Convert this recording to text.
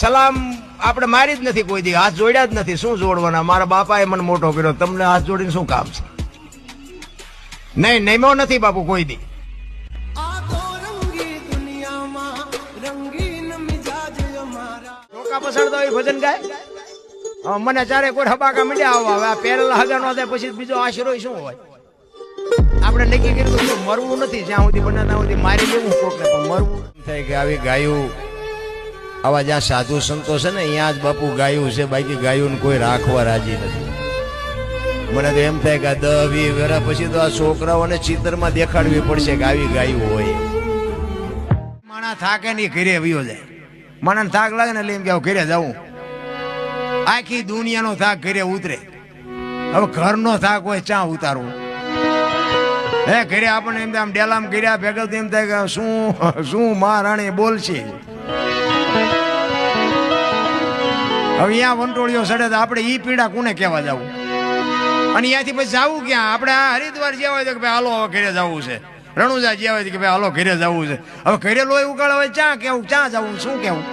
સલામ આપણે મારી જ નથી કોઈ દી હાથ જોડ્યા જ નથી. શું જોડવાના? મારા બાપાએ મને મોટો કર્યો. તમને હાથ જોડીને શું કામ છે? નહીં નમ્યો નથી બાપુ કોઈ દી. પસંદ હોય ભજન ગાય? મને ચારે કોઈ હબાકા મીડ્યા આવવા હવે આ પહેરેલા હગા નો થાય પછી બીજો આશરો શું હોય? આપણે નક્કી કર્યું મરવું નથી જ્યાં સુધી બને ત્યાં સુધી મારી દેવું કોકને પણ મરવું થાય કે આવી ગાયું. આવા જ્યાં સાધુ સંતો છે ને, અહીંયા જ બાપુ ગાયું છે, બાકી ગાયું કોઈ રાખવા રાજી નથી. મને તો એમ થાય કે દહ, વીસ વેરા પછી તો આ છોકરાઓને ચિત્રમાં દેખાડવી પડશે કે આવી ગાયું હોય. માણા થાકે નહીં ઘરે વયો જાય. મને થાક લાગે ને એટલે એમ કે ઘરે જવું આખી દુનિયાનો થાક ઘરે ઉતરે. હવે ઘરનો થાક હોય ચા ઉતારવું? હે, ઘરે આપણને એમ આમ ડેલામ કર્યા ભેગા એમ થાય કે શું શું મહારાણી બોલશે? હવે અહીંયા વંટોળીઓ સડે તો આપણે એ પીડા કોને કહેવા જવું? અને ત્યાંથી પછી જવું ક્યાં? આપણે આ હરિદ્વાર જ્યાં હોય તો કે ભાઈ હાલો, હવે ઘરે જવું છે. રણુજા જ્યાં હોય કે ભાઈ હાલો, ઘરે જવું છે. હવે ઘરે લોહી ઉકાળા હોય ચા કેવું? ચા જવું? શું કેવું?